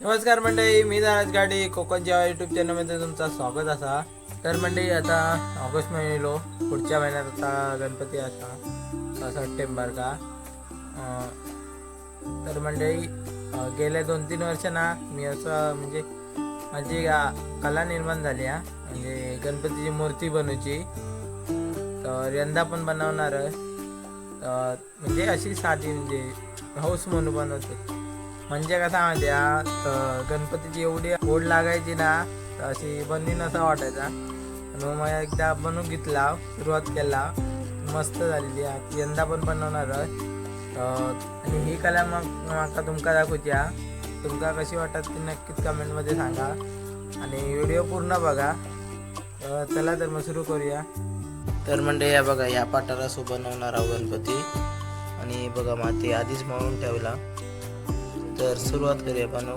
नमस्कार मंडळी मी दाराज गाडी कोकण जेव्हा युट्यूब चॅनलमध्ये तुमचं स्वागत असा. तर मंडळी आता ऑगस्ट महिनेलो पुढच्या महिन्यात आता गणपती असा सप्टेंबर का? तर मंडळी गेल्या दोन तीन वर्ष ना मी असं म्हणजे माझी कला निर्माण झाली हा. म्हणजे गणपतीची मूर्ती बनवची. तर यंदा पण बनवणार म्हणजे अशी साधी म्हणजे हौस म्हणून बनवते. म्हणजे कसा माहिती गणपतीची एवढी ओढ लागायची ना तर अशी बंदी नसा वाटायचा. मग मला एकदा बनवून घेतला सुरुवात केला मस्त झालेली आहे. यंदा पण बनवणार आणि ही कला मग माका तुमका दाखवची तुमका कशी वाटत ती नक्कीच कमेंटमध्ये सांगा. आणि व्हिडिओ पूर्ण बघा. चला तर मग सुरू करूया. तर म्हणजे या बघा या पाटाला सो बनवणार आहोत गणपती. आणि बघा माती आधीच मळून ठेवला. तर सुरुवात करूया बनव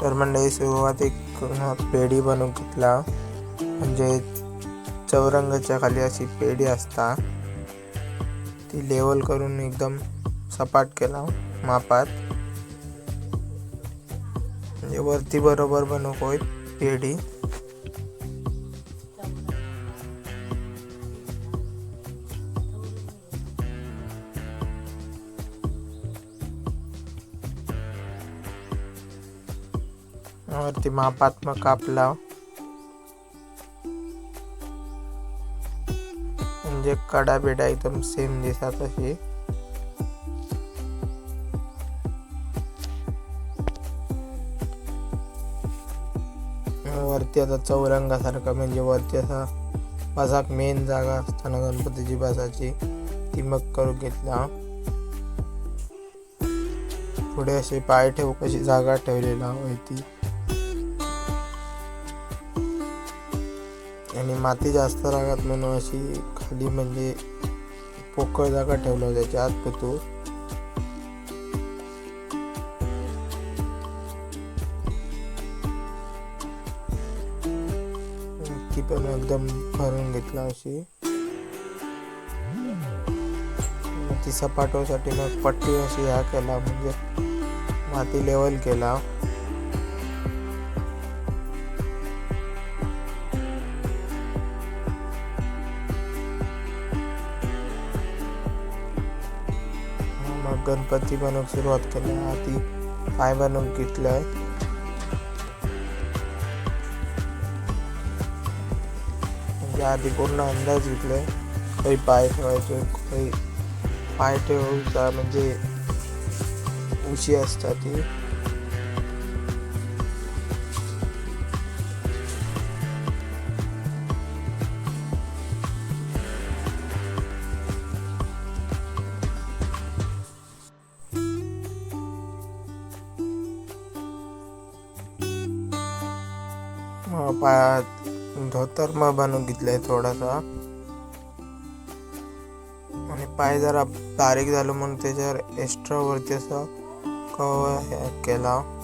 तर मंडळी सुरुवात एक पेढी बनवून घेतला. म्हणजे चौरंगाच्या खाली अशी पेढी असता. ती लेवल करून एकदम सपाट केला मापात. म्हणजे वरती बरोबर बनवू पेढी. वरती मापात्मक कापला म्हणजे कडा बिडा एकदम सेम दिसत अशी. वरती आता चौरंगासारखा म्हणजे वरती असा बसाक मेन जागा असताना गणपतीची बसाची ती मग करून घेतला. पुढे असे पाय ठेवू कशी जागा ठेवलेला होती आणि माती जास्त रागात म्हणून अशी खाली म्हणजे पोकळ जागा ठेवला त्याच्या आत पुतू ती पण एकदम भरून घेतला अशी. ती सपाटवसाठी मग पट्टी अशी ह्या केला म्हणजे माती लेवल केला. गणपती बनवून सुरुवात केली. आधी पाय बनवून घेतलंय म्हणजे आधी पूर्ण अंदाज घेतलाय काही पाय ठेवायचे काही पाय ठेवायचा म्हणजे उशी असतात ती. मग पायात धोतर मग घेतलं घेतलंय थोडासा. आणि पाय जरा बारीक झालो म्हणून त्याच्यावर एक्स्ट्रा वरती असं कव्हर हे केला.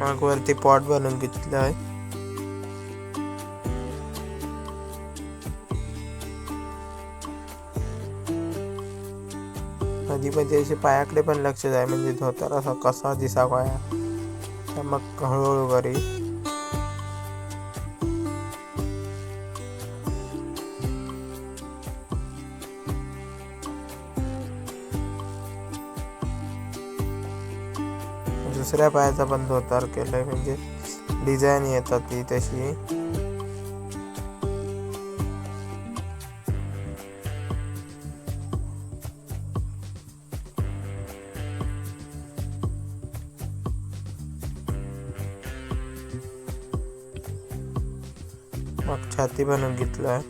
मग वरती पॉट बनवून घेतलं आहे. कधी मध्ये असे पायाकडे पण लक्ष जाय म्हणजे धोतर असा कसा दिसा पाया मग हळूहळू करी दुसऱ्या पायाचा पण धोतर केलंय म्हणजे डिझाईन येतात ती तशी. मग छाती बनवून घेतलंय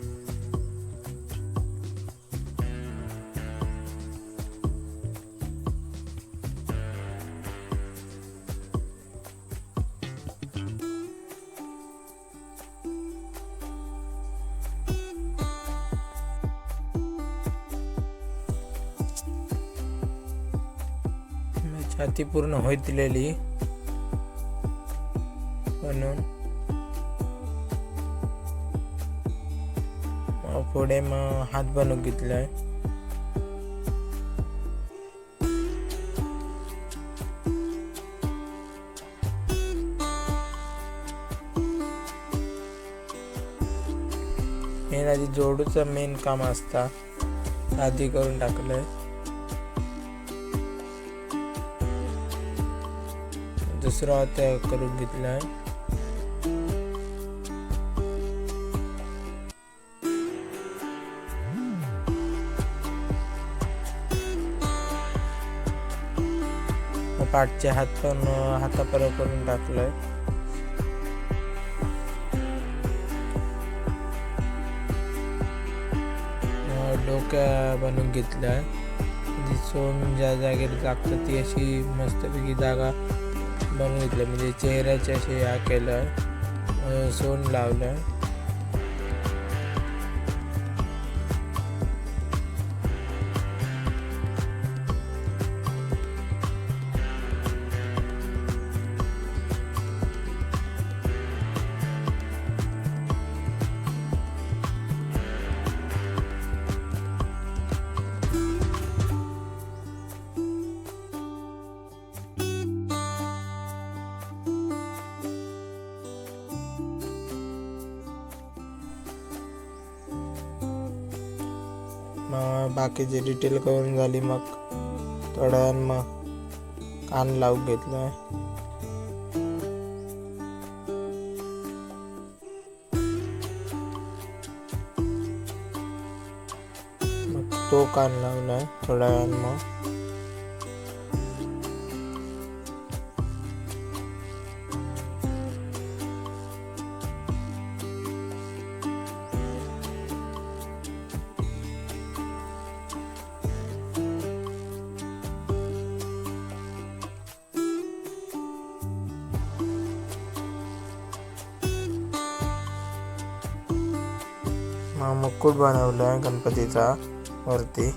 छाती पूर्ण होतलेली. म्हणून पुढे मग हात बनवून घेतलाय. मेन आधी जोडूचं मेन काम असता. आधी करून टाकलंय. दुसरा हात करून घेतलाय आहे. पाठचे हात पण अं, हातापर्यंत करून टाकलंय. डोक्या बनवून घेतलाय. म्हणजे जी सोन ज्या जागेत लागतं ती अशी मस्तपैकी जागा बनवितलं. म्हणजे चेहऱ्याच्या असे या केलं सोन लावलं. बाकीचे डिटेल करून झाली मग. थोड्या मग कान लावून घेतलं मग तो कान लावलाय थोड्या वेळानं मग. मग मुकुट बनवलाय गणपतीचा वरती.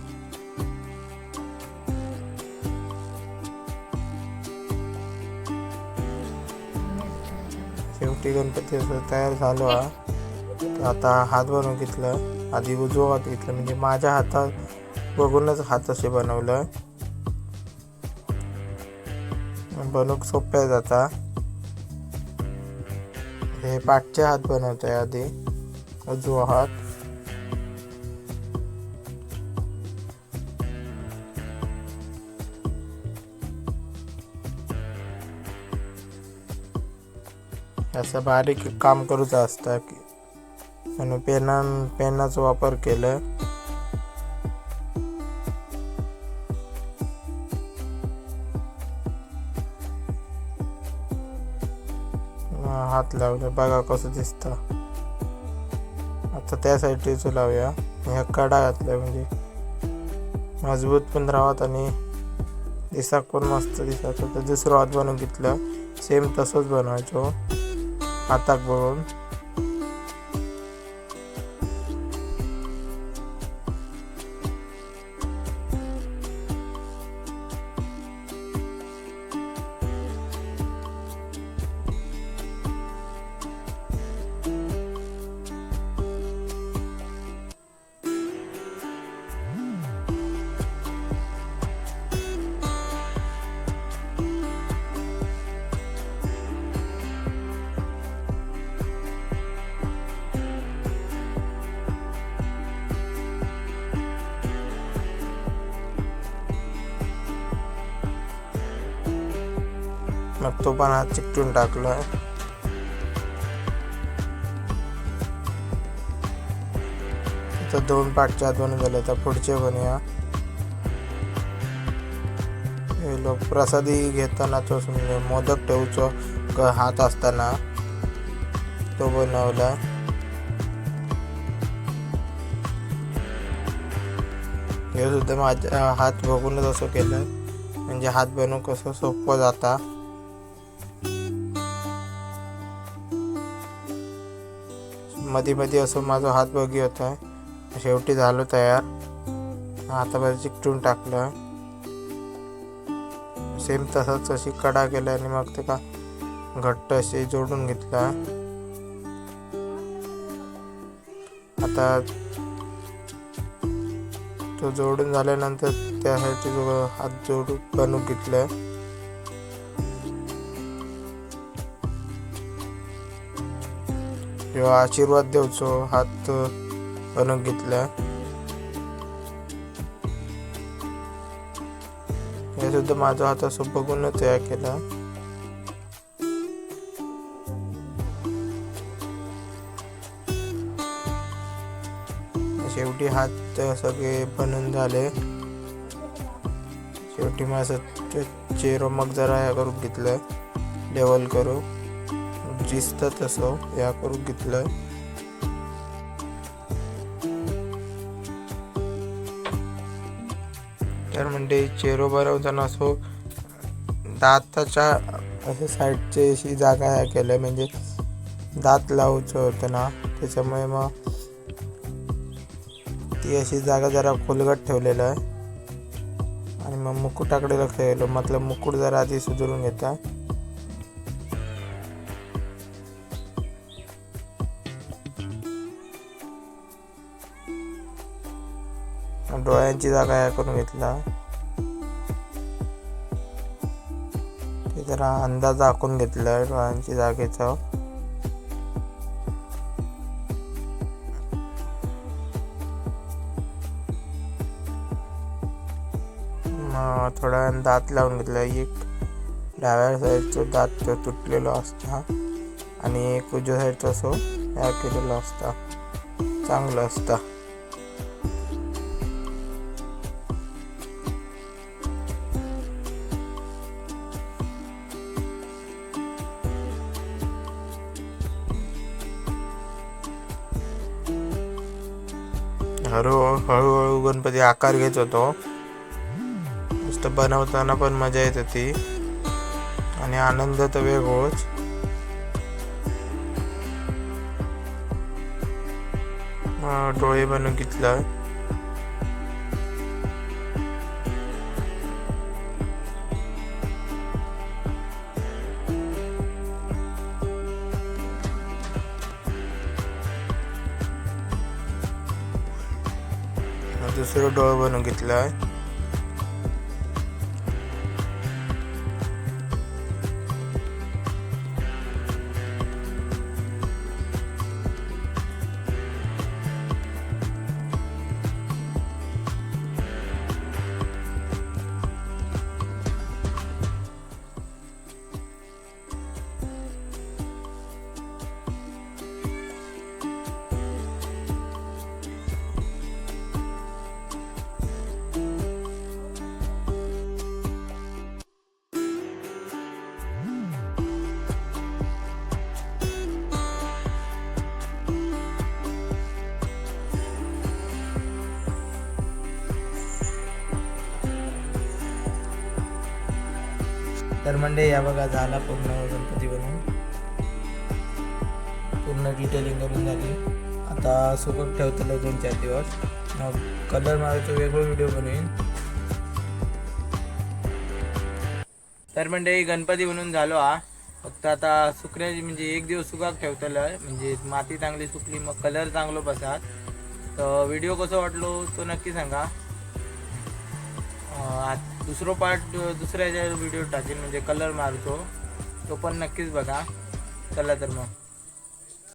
शेवटी गणपती असं तयार झालो. हा आता हात बनवून घेतलं. आधी उजवा हात घेतलं म्हणजे माझ्या हातात बघूनच हात असे बनवलं. बनवूक सोप्या जाता हे पाठचे हात बनवतोय आधी. उजवा हात. असं बारीक काम करूचं असतं की म्हणून पेनान पेनाचा वापर केलं. हात लावलं बघा कसं दिसतं. आता त्या साईडचं लावूया. ह्या कडा घातल्या म्हणजे मजबूत पण राहत आणि दिसाक पण मस्त दिसत. तर दुसरं हात बनवून घेतलं. सेम तसंच बनवायचो. Ah, tá Patagon मग तो पण हात चिकटून टाकलाय. तर दोन पाठचे हात बनवून झाले तर पुढचे बनूया. हे लोक प्रसादी घेताना तो म्हणजे मोदक ठेवचो हात असताना तो बनवला. हे सुद्धा माझ्या हात बघूनच असं केलं. म्हणजे हात बनवू कसं सोपं जाता. मध्ये मध्ये असं माझा हात बघी होता शेवटी झालो तयार. आता बरं चिकटून टाकलं. सेम तसंच अशी कडा केला आणि मग ते का घट्ट असे जोडून घेतला. आता तो जोडून झाल्यानंतर त्यासाठी जो हात जोडून बनवून घेतलं. किंवा आशीर्वाद देवचो हात बनवून घेतला हे सुद्धा माझा हात असं बघूनच तयार केला. शेवटी हात सगळे बनून झाले. शेवटी माझं चेरो चेहरा मग जरा ह्या करून घेतलं. लेवल करू दिसतं तसं ह्या करून घेतलं तर म्हणजे चेहरो बनवताना असो दाताच्या असं साईडची अशी जागा ह्या केलं म्हणजे दात लावचं होतं ना त्याच्यामुळे मग ती अशी जागा जरा खोलगट ठेवलेलं आहे. आणि मग मुकुटाकडे लक्ष गेलो मतलब मुकुट जरा आधी सुधारून घेता. डोळ्यांची जागा या करून घेतला. ते जरा अंदाज आखून घेतला डोळ्यांची जागेचा. मग थोडा दात लावून घेतला. एक डाव्या साईडचा दात तो तुटलेलो असता. आणि एक उजव्या साईडचा असो या केलेलो असता. चांगलं असता. हळूहळू गणपती आकार घेत होतो. नुसतं बनवताना पण मजा येत होती. आणि आनंद तर वेगळोच. डोळे बनवून घेतलं. दुसरं डोळं बनवून घेतला आहे तर म्हणजे या बघा झाला पूर्ण गणपती बनवून. पूर्ण डिटेलिंग करून झाली. आता सुकत ठेवतलो दोन चार दिवस. मग कलर मारायचं वेगळं व्हिडिओ बनवीन. तर म्हणजे गणपती बनवून झालो हा. फक्त आता सुकण्याची म्हणजे एक दिवस सुकाक ठेवतलं म्हणजे माती चांगली सुकली मग कलर चांगलो बसात तर व्हिडिओ कसं वाटलो तो नक्की सांगा. दुसरो पार्ट दुसऱ्या व्हिडिओ टाकेल म्हणजे कलर मारतो तो पण नक्कीच बघा. चला तर मग.